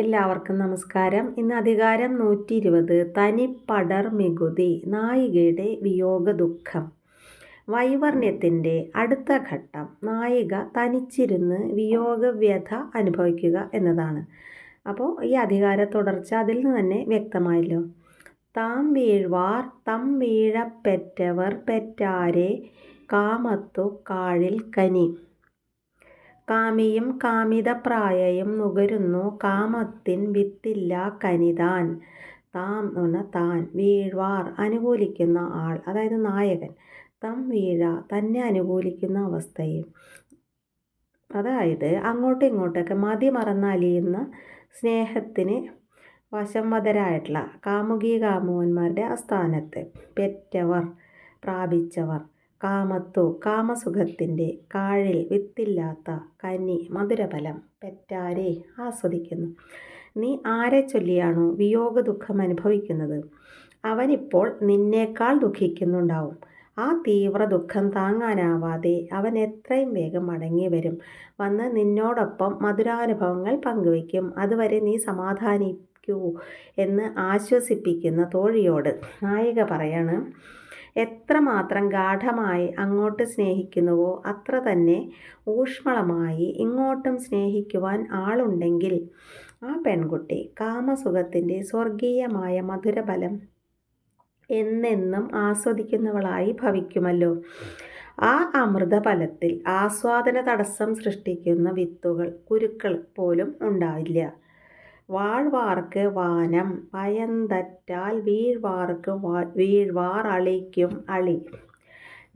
എല്ലാവർക്കും നമസ്കാരം. ഇന്ന് അധികാരം നൂറ്റി ഇരുപത് തനിപ്പടർ മികുതി. നായികയുടെ വിയോഗ ദുഃഖം വൈവർണ്യത്തിന്റെ അടുത്ത ഘട്ടം. നായിക തനിച്ചിരുന്ന് വിയോഗവ്യഥ അനുഭവിക്കുക എന്നതാണ്. അപ്പോൾ ഈ അധികാര തുടർച്ച അതിൽ നിന്ന് തന്നെ വ്യക്തമായല്ലോ. താം വീഴ്വാർ തം വീഴപ്പെറ്റവർ പെറ്റാരെ കാമത്തു കാഴിൽ കനി. കാമിയും കാമിതപ്രായയും നുകരുന്നു. കാമത്തിൻ വിത്തില്ല കനിതാൻ. താം എന്ന് താൻ വീഴ്വാർ അനുകൂലിക്കുന്ന ആൾ അതായത് നായകൻ. തം വീഴ തന്നെ അനുകൂലിക്കുന്ന അവസ്ഥയും അതായത് അങ്ങോട്ടും ഇങ്ങോട്ടൊക്കെ മതി മറന്നലിയുന്ന സ്നേഹത്തിന് വശംവതരായിട്ടുള്ള കാമുകി കാമുകന്മാരുടെ ആസ്ഥാനത്ത് പെറ്റവർ പ്രാപിച്ചവർ. കാമത്തു കാമസുഖത്തിന്റെ കാഴിൽ വിത്തില്ലാത്ത കന്നി മധുരഫലം പെറ്റാരെ ആസ്വദിക്കുന്നു. നീ ആരെ ചൊല്ലിയാണോ വിയോഗ ദുഃഖം അനുഭവിക്കുന്നത്? അവനിപ്പോൾ നിന്നേക്കാൾ ദുഃഖിക്കുന്നുണ്ടാവും. ആ തീവ്ര ദുഃഖം താങ്ങാനാവാതെ അവൻ എത്രയും വേഗം മടങ്ങി വരും. വന്ന് നിന്നോടൊപ്പം മധുരാനുഭവങ്ങൾ പങ്കുവയ്ക്കും. അതുവരെ നീ സമാധാനിക്കൂ എന്ന് ആശ്വസിപ്പിക്കുന്ന തോഴിയോട് നായിക പറയാണ് എത്രമാത്രം ഗാഠമായി അങ്ങോട്ട് സ്നേഹിക്കുന്നുവോ അത്ര തന്നെ ഊഷ്മളമായി ഇങ്ങോട്ടും സ്നേഹിക്കുവാൻ ആളുണ്ടെങ്കിൽ ആ പെൺകുട്ടി കാമസുഖത്തിന്റെ സ്വർഗീയമായ മധുരബലം എന്നെന്നും ആസ്വദിക്കുന്നവളായി ഭവിക്കുമല്ലോ. ആ അമൃതഫലത്തിൽ ആസ്വാദന തടസ്സം സൃഷ്ടിക്കുന്ന വിത്തുകൾ കുരുക്കൾ പോലും ഉണ്ടാവില്ല. വാഴ്വാർക്ക് വാനം പയന്തറ്റാൽ വീഴ്വാർക്ക് വീഴ്വാർ അളിക്കും അളി.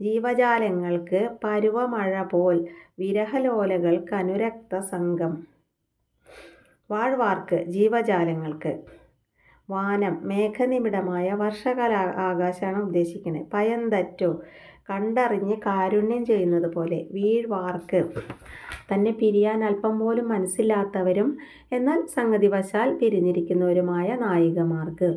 ജീവജാലങ്ങൾക്ക് പരുവമഴ പോൽ വിരഹലോലകൾക്ക് അനുരക്ത സംഘം വാഴ്വാർക്ക് ജീവജാലങ്ങൾക്ക് വാനം മേഘനിമിടമായ വർഷകാല ആകാശമാണ് ഉദ്ദേശിക്കുന്നത് പയന്തറ്റോ കണ്ടറിഞ്ഞ് കാരുണ്യം ചെയ്യുന്നത് പോലെ വീഴ്വാർക്ക് തന്നെ പിരിയാൻ അല്പം പോലും മനസ്സില്ലാത്തവരും എന്നാൽ സംഗതിവശാൽ പിരിഞ്ഞിരിക്കുന്നവരുമായ നായികമാർക്ക്.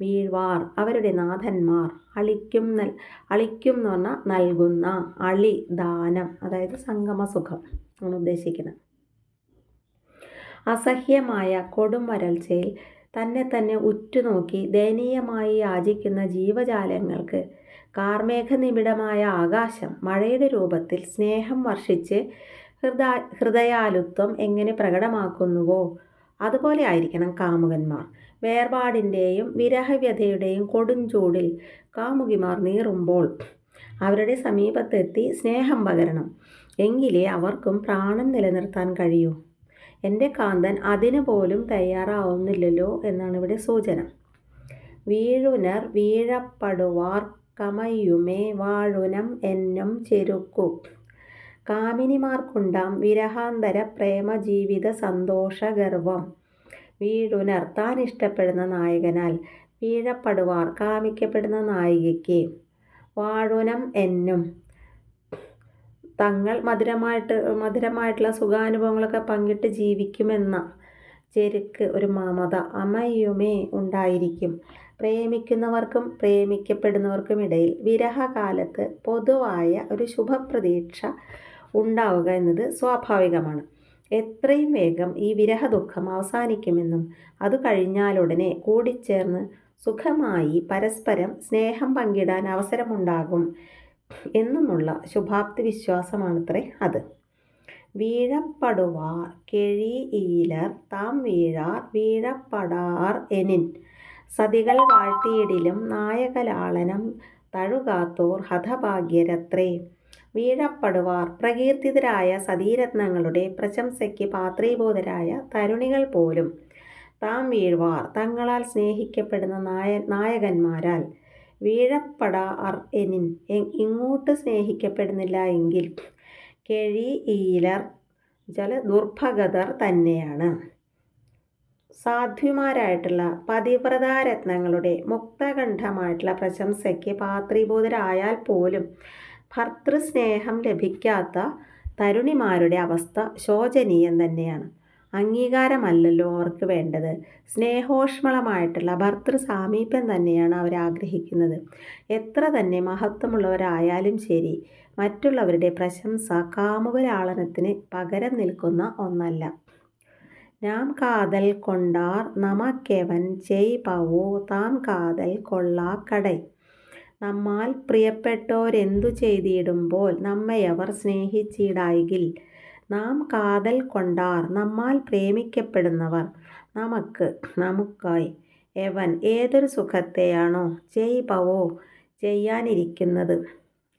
വീഴ്വാർ അവരുടെ നാഥന്മാർ അളിക്കും നൽ അളിക്കും എന്ന് പറഞ്ഞാൽ നൽകുന്ന അളി ദാനം അതായത് സംഗമസുഖം ആണ് ഉദ്ദേശിക്കുന്നത്. അസഹ്യമായ കൊടും വരൾച്ചയിൽ തന്നെ തന്നെ ഉറ്റുനോക്കി ദയനീയമായി യാചിക്കുന്ന ജീവജാലങ്ങൾക്ക് കാർമേഘനിബിഡമായ ആകാശം മഴയുടെ രൂപത്തിൽ സ്നേഹം വർഷിച്ച് ഹൃദയ ഹൃദയാലുത്വം എങ്ങനെ പ്രകടമാക്കുന്നുവോ അതുപോലെ ആയിരിക്കണം കാമുകന്മാർ. വേർപാടിന്റെയും വിരഹവ്യതയുടെയും കൊടുംചൂടിൽ കാമുകിമാർ നീറുമ്പോൾ അവരുടെ സമീപത്തെത്തി സ്നേഹം പകരണം. എങ്കിലേ അവർക്കും പ്രാണം നിലനിർത്താൻ കഴിയൂ. എന്റെ കാന്തൻ അതിനു പോലും തയ്യാറാവുന്നില്ലല്ലോ എന്നാണ് ഇവിടെ സൂചന. വീഴുനർ വീഴപ്പെടുവാർ കമയുമേ വാഴുനം എന്നും ചെരുക്കു. കാമിനിമാർക്കുണ്ടാം വിരഹാന്തര പ്രേമ ജീവിത സന്തോഷ ഗർവം വീഴുനർ താൻ ഇഷ്ടപ്പെടുന്ന നായകനാൽ വീഴപ്പെടുവാർ കാമിക്കപ്പെടുന്ന നായികയ്ക്ക് വാഴുനം എന്നും തങ്ങൾ മധുരമായിട്ട് മധുരമായിട്ടുള്ള സുഖാനുഭവങ്ങളൊക്കെ പങ്കിട്ട് ജീവിക്കുമെന്ന ചെരുക്ക് ഒരു മമത അമയുമേ ഉണ്ടായിരിക്കും. പ്രേമിക്കുന്നവർക്കും പ്രേമിക്കപ്പെടുന്നവർക്കും ഇടയിൽ വിരഹകാലത്ത് പൊതുവായ ഒരു ശുഭപ്രതീക്ഷ ഉണ്ടാവുക എന്നത് സ്വാഭാവികമാണ്. എത്രയും വേഗം ഈ വിരഹ ദുഃഖം അവസാനിക്കുമെന്നും അത് കഴിഞ്ഞാലുടനെ കൂടിച്ചേർന്ന് സുഖമായി പരസ്പരം സ്നേഹം പങ്കിടാൻ അവസരമുണ്ടാകും എന്നുമുള്ള ശുഭാപ്തി വിശ്വാസമാണത്രേ അത്. വീഴപ്പെടുവാർ ഈലർ താം വീഴാർ വീഴപ്പെടാർ എനിൻ. സതികൾ വാഴ്ത്തിയിടിലും നായകലാളനം തഴുകാത്തോർ ഹതഭാഗ്യരത്രേ. വീഴപ്പെടുവാർ പ്രകീർത്തിതരായ സതീരത്നങ്ങളുടെ പ്രശംസയ്ക്ക് പാത്രീഭൂതരായ തരുണികൾ പോലും. താം വീഴ്വാർ തങ്ങളാൽ സ്നേഹിക്കപ്പെടുന്ന നായ നായകന്മാരാൽ. വീഴപ്പെടാർ എനിൻ ഇങ്ങോട്ട് സ്നേഹിക്കപ്പെടുന്നില്ല എങ്കിൽ കെഴി ഈലർ ജല ദുർഭഗതർ തന്നെയാണ്. സാധ്വിമാരായിട്ടുള്ള പതിവ്രതാരത്നങ്ങളുടെ മുക്തകണ്ഠമായിട്ടുള്ള പ്രശംസയ്ക്ക് പാത്രീബോധരായാൽ പോലും ഭർത്തൃസ്നേഹം ലഭിക്കാത്ത തരുണിമാരുടെ അവസ്ഥ ശോചനീയം തന്നെയാണ്. അംഗീകാരമല്ലല്ലോ അവർക്ക് വേണ്ടത്. സ്നേഹോഷ്മളമായിട്ടുള്ള ഭർത്തൃ സാമീപ്യം തന്നെയാണ് അവർ ആഗ്രഹിക്കുന്നത്. എത്ര തന്നെ മഹത്വമുള്ളവരായാലും ശരി മറ്റുള്ളവരുടെ പ്രശംസ കാമുകലാളനത്തിന് പകരം നിൽക്കുന്ന ഒന്നല്ല. നാം കാതൽ കൊണ്ടാർ നമക്കെവൻ ചെയ്പവോ താം കാതൽ കൊള്ളാ കടൈ നമ്മാൽ പ്രിയപ്പെട്ടോരെന്തു ചെയ്തിടുമ്പോൾ നമ്മയവർ സ്നേഹിച്ചിടായികിൽ. നാം കാതൽ കൊണ്ടാർ നമ്മാൽ പ്രേമിക്കപ്പെടുന്നവർ. നമുക്ക് നമുക്കായി എവൻ ഏതൊരു സുഖത്തെയാണോ ചെയ്പവോ ചെയ്യാനിരിക്കുന്നത്.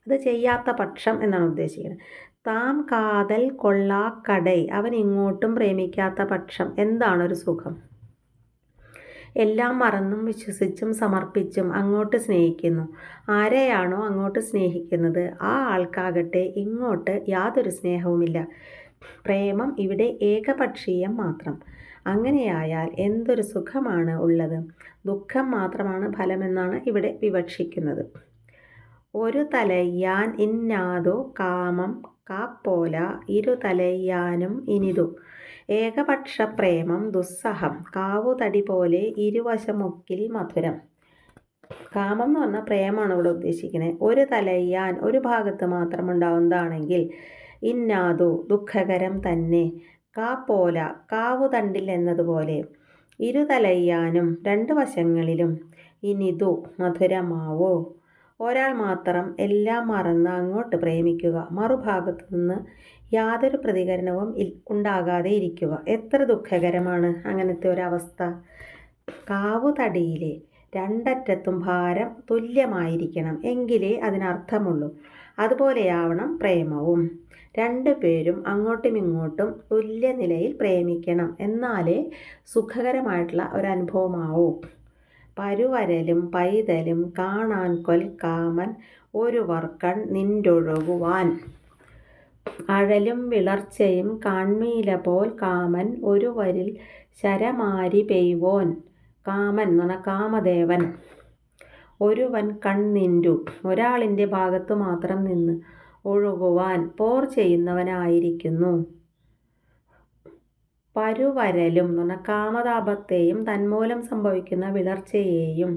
അത് ചെയ്യാത്ത പക്ഷം എന്നാണ് ഉദ്ദേശിക്കുന്നത്. താം കാതൽ കൊള്ളാക്കടൈ അവൻ ഇങ്ങോട്ടും പ്രേമിക്കാത്ത പക്ഷം. എന്താണൊരു സുഖം? എല്ലാം മറന്നും വിശ്വസിച്ചും സമർപ്പിച്ചും അങ്ങോട്ട് സ്നേഹിക്കുന്നു. ആരെയാണോ അങ്ങോട്ട് സ്നേഹിക്കുന്നത്? ആ ആൾക്കാകട്ടെ ഇങ്ങോട്ട് യാതൊരു സ്നേഹവുമില്ല. പ്രേമം ഇവിടെ ഏകപക്ഷീയം മാത്രം. അങ്ങനെയായാൽ എന്തൊരു സുഖമാണ് ഉള്ളത്? ദുഃഖം മാത്രമാണ് ഫലമെന്നാണ് ഇവിടെ വിവക്ഷിക്കുന്നത്. ഒരു തലയ്യാൻ ഇന്നാതു കാമം കാപ്പോല ഇരു തലയ്യാനും ഇനിതു. ഏകപക്ഷ പ്രേമം ദുസ്സഹം കാവുതടി പോലെ ഇരുവശമൊക്കിൽ മധുരം. കാമം എന്ന് പറഞ്ഞാൽ പ്രേമാണ് ഇവിടെ ഉദ്ദേശിക്കുന്നത്. ഒരു തലയ്യാൻ ഒരു ഭാഗത്ത് മാത്രം ഉണ്ടാവുന്നതാണെങ്കിൽ ഇന്നാതു ദുഃഖകരം തന്നെ. കാ പോല കാവുതണ്ടിൽ എന്നതുപോലെ ഇരുതലയ്യാനും രണ്ട് വശങ്ങളിലും ഇനിതു മധുരമാവോ? ഒരാൾ മാത്രം എല്ലാം മറന്ന് അങ്ങോട്ട് പ്രേമിക്കുക. മറുഭാഗത്തു നിന്ന് യാതൊരു പ്രതികരണവും ഉണ്ടാകാതെ ഇരിക്കുക. എത്ര ദുഃഖകരമാണ് അങ്ങനത്തെ ഒരവസ്ഥ. കാവുതടിയിലെ രണ്ടറ്റത്തും ഭാരം തുല്യമായിരിക്കണം എങ്കിലേ അതിനർത്ഥമുള്ളൂ. അതുപോലെയാവണം പ്രേമവും. രണ്ടു പേരും അങ്ങോട്ടും ഇങ്ങോട്ടും തുല്യ നിലയിൽ പ്രേമിക്കണം. എന്നാലേ സുഖകരമായിട്ടുള്ള ഒരനുഭവമാവൂ. പരുവരലും പൈതലും കാണാൻ കൊൽക്കാമൻ ഒരു വർക്കൺ നിന്റൊഴുകുവാൻ അഴലും വിളർച്ചയും കാൺമീല പോൽ കാമൻ ഒരു വരിൽ ശരമാരി പെയ്വോൻ. കാമൻ എന്ന് പറഞ്ഞാൽ കാമദേവൻ. ഒരുവൻ കൺനിന്റു ഒരാളിന്റെ ഭാഗത്തു മാത്രം നിന്ന് ഒഴുകുവാൻ പോർ ചെയ്യുന്നവനായിരിക്കുന്നു. പരുവരലും എന്ന് പറഞ്ഞാൽ കാമതാപത്തെയും തന്മൂലം സംഭവിക്കുന്ന വിളർച്ചയെയും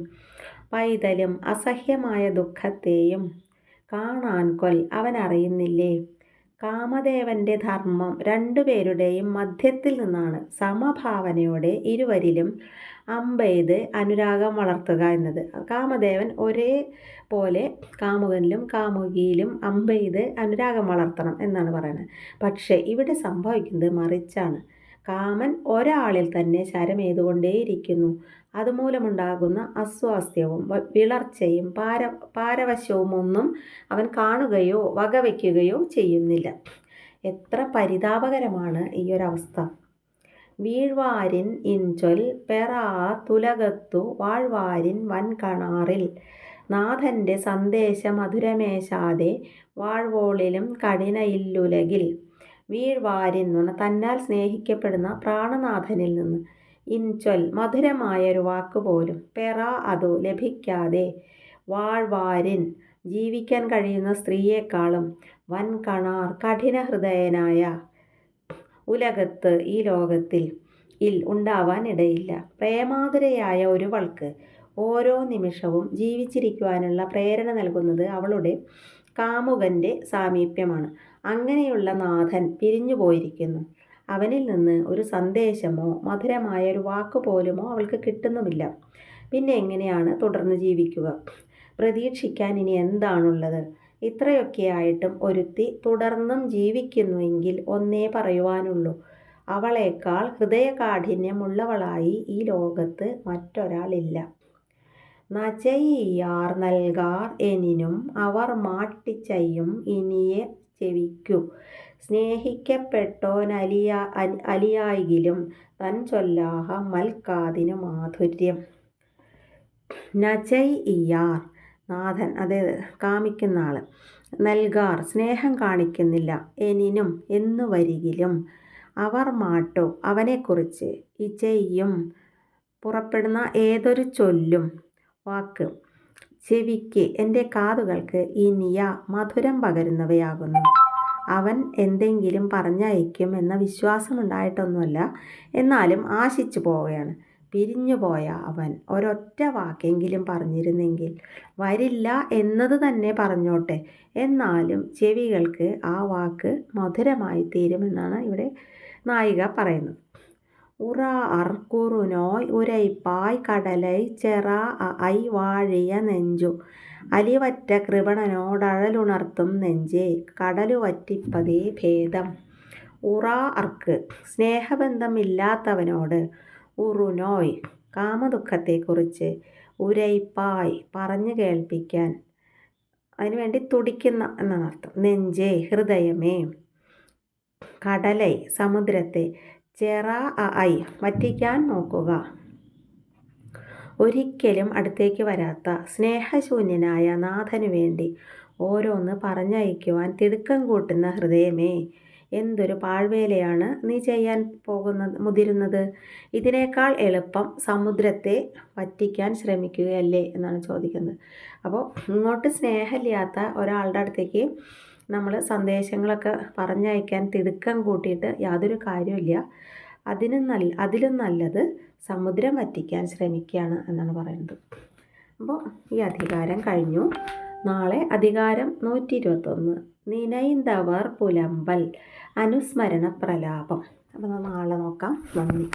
പൈതലും അസഹ്യമായ ദുഃഖത്തെയും കാണാൻ കൊൽ. അവൻ അറിയുന്നില്ലേ? കാമദേവന്റെ ധർമ്മം രണ്ടുപേരുടെയും മധ്യത്തിൽ നിന്നാണ്. സമഭാവനയോടെ ഇരുവരിലും അമ്പെയ്ത് അനുരാഗം വളർത്തുക എന്നത്. കാമദേവൻ ഒരേ പോലെ കാമുകനിലും കാമുകിയിലും അമ്പെയ്ത് അനുരാഗം വളർത്തണം എന്നാണ് പറയുന്നത്. പക്ഷേ ഇവിടെ സംഭവിക്കുന്നത് മറിച്ചാണ്. കാമൻ ഒരാളിൽ തന്നെ ശരമേതുകൊണ്ടേയിരിക്കുന്നു. അതുമൂലമുണ്ടാകുന്ന അസ്വാസ്ഥ്യവും വിളർച്ചയും പാര പാരവശവുമൊന്നും അവൻ കാണുകയോ വകവയ്ക്കുകയോ ചെയ്യുന്നില്ല. എത്ര പരിതാപകരമാണ് ഈ ഒരവസ്ഥ. വീഴ്വാരിൻ ഇഞ്ചൊൽ പെറാ തുലകത്തു വാഴ്വാരിൻ വൻകണാറിൽ. നാഥന്റെ സന്ദേശ മധുരമേശാതെ വാഴ്വോളിലും കഠിനയില്ലുലകിൽ. വീഴ്വാരിൻ എന്ന് പറഞ്ഞാൽ തന്നാൽ സ്നേഹിക്കപ്പെടുന്ന പ്രാണനാഥനിൽ നിന്ന്. ഇൻചൊൽ മധുരമായൊരു വാക്കുപോലും പെറ അതു ലഭിക്കാതെ വാഴ്വാരിൻ ജീവിക്കാൻ കഴിയുന്ന സ്ത്രീയെക്കാളും വൻകണാർ കഠിനഹൃദയനായ ഉലകത്ത് ഈ ലോകത്തിൽ ഇൽ ഉണ്ടാവാൻ ഇടയില്ല. പ്രേമാതുരയായ ഒരുവൾക്ക് ഓരോ നിമിഷവും ജീവിച്ചിരിക്കുവാനുള്ള പ്രേരണ നൽകുന്നത് അവളുടെ കാമുകന്റെ സാമീപ്യമാണ്. അങ്ങനെയുള്ള നാഥൻ പിരിഞ്ഞു പോയിരിക്കുന്നു. അവനിൽ നിന്ന് ഒരു സന്ദേശമോ മധുരമായ ഒരു വാക്ക് പോലുമോ അവൾക്ക് കിട്ടുന്നുമില്ല. പിന്നെ എങ്ങനെയാണ് തുടർന്ന് ജീവിക്കുക? പ്രതീക്ഷിക്കാൻ ഇനി എന്താണുള്ളത്? ഇത്രയൊക്കെയായിട്ടും ഒരുത്തി തുടർന്നും ജീവിക്കുന്നുവെങ്കിൽ ഒന്നേ പറയുവാനുള്ളൂ. അവളേക്കാൾ ഹൃദയകാഠിന്യമുള്ളവളായി ഈ ലോകത്ത് മറ്റൊരാളില്ല. നചയ്യാർ നൽകാർ എനിനും അവർ മാട്ടിച്ചയും ഇനിയെ ചെവിക്കു സ്നേഹിക്കപ്പെട്ടോനലിയ അലിയായിലും തൻ ചൊല്ലാഹ മൽക്കാതിനു മാധുര്യം. നചൈ ഇയാർ നാഥൻ അതായത് കാമിക്കുന്ന ആൾ നൽകാർ സ്നേഹം കാണിക്കുന്നില്ല. എനിനും എന്നു വരികിലും അവർ മാട്ടോ. അവനെക്കുറിച്ച് ഇജയും പുറപ്പെടുന്ന ഏതൊരു ചൊല്ലും വാക്ക് ചെവിക്ക് എന്റെ കാതുകൾക്ക് ഇനിയ മധുരം പകരുന്നവയാകുന്നു. അവൻ എന്തെങ്കിലും പറഞ്ഞയക്കും എന്ന വിശ്വാസം വിശ്വാസമുണ്ടായിട്ടൊന്നുമല്ല. എന്നാലും ആശിച്ചു പോവുകയാണ്. പിരിഞ്ഞുപോയ അവൻ ഒരൊറ്റ വാക്കെങ്കിലും പറഞ്ഞിരുന്നെങ്കിൽ വരില്ല എന്നത് തന്നെ പറഞ്ഞോട്ടെ. എന്നാലും ചെവികൾക്ക് ആ വാക്ക് മധുരമായി തീരുമെന്നാണ് ഇവിടെ നായിക പറയുന്നത്. ഉറ അർക്കുറുനോയ് ഉരൈപ്പായ് കടലൈ ചെറ ഐ വാഴിയ നെഞ്ചു. അലിവറ്റ കൃപണനോടഴലുണർത്തും നെഞ്ചേ. കടലുവറ്റിപ്പതേ ഭേദം. ഉറ അർക്ക് സ്നേഹബന്ധമില്ലാത്തവനോട് ഉറുനോയ് കാമദുഃഖത്തെക്കുറിച്ച് ഉരൈപ്പായ് പറഞ്ഞു കേൾപ്പിക്കാൻ അതിനുവേണ്ടി തുടിക്കുന്ന എന്നർത്ഥം. നെഞ്ചേ ഹൃദയമേ. കടലൈ സമുദ്രത്തെ ചെറ ഐ വറ്റിക്കാൻ നോക്കുക. ഒരിക്കലും അടുത്തേക്ക് വരാത്ത സ്നേഹശൂന്യനായ നാഥനു വേണ്ടി ഓരോന്ന് പറഞ്ഞയക്കുവാൻ തിടുക്കം കൂട്ടുന്ന ഹൃദയമേ എന്തൊരു പാഴ്വേലയാണ് നീ ചെയ്യാൻ പോകുന്ന മുതിരുന്നത്? ഇതിനേക്കാൾ എളുപ്പം സമുദ്രത്തെ വറ്റിക്കാൻ ശ്രമിക്കുകയല്ലേ? എന്നാണ് ചോദിക്കുന്നത്. അപ്പോൾ ഇങ്ങോട്ട് സ്നേഹമില്ലാത്ത ഒരാളുടെ അടുത്തേക്ക് നമ്മൾ സന്ദേശങ്ങളൊക്കെ പറഞ്ഞയക്കാൻ തിടുക്കം കൂട്ടിയിട്ട് യാതൊരു കാര്യമില്ല അതിനും നല്ല അതിലും നല്ലത് സമുദ്രം വറ്റിക്കാൻ ശ്രമിക്കുകയാണ് എന്നാണ് പറയുന്നത്. അപ്പോൾ ഈ അധികാരം കഴിഞ്ഞു. നാളെ അധികാരം നൂറ്റി ഇരുപത്തൊന്ന് നിനൈന്തവർ പുലമ്പൽ. അനുസ്മരണ പ്രലാപം അപ്പോൾ നാളെ നോക്കാം. നന്ദി.